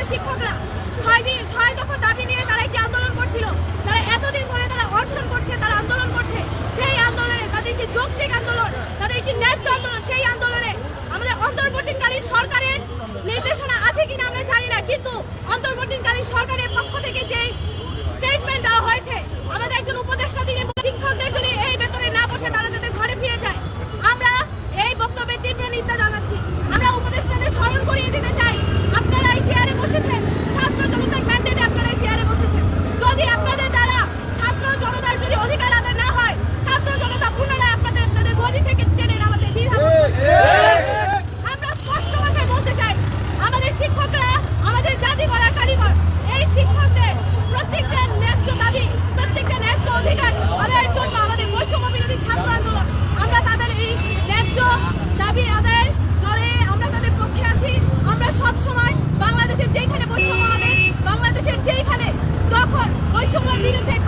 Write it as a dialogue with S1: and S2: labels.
S1: স্কুলের শিক্ষকরা ছয় দিন, ছয় দফা দাবি নিয়ে তারা একটি আন্দোলন করছিল। তারা এতদিন ধরে তারা অর্জন করছে, তারা আন্দোলন করছে। সেই আন্দোলনে তাদের একটি যৌক্তিক আন্দোলন, তাদের একটি ন্যায্য আন্দোলন, সেই আন্দোলনে আমাদের অন্তর্বর্তীকালীন সরকারের নির্দেশনা আছে কিনা আমরা জানি না, কিন্তু অন্তর্বর্তীকালীন সরকার বিরুদ্ধে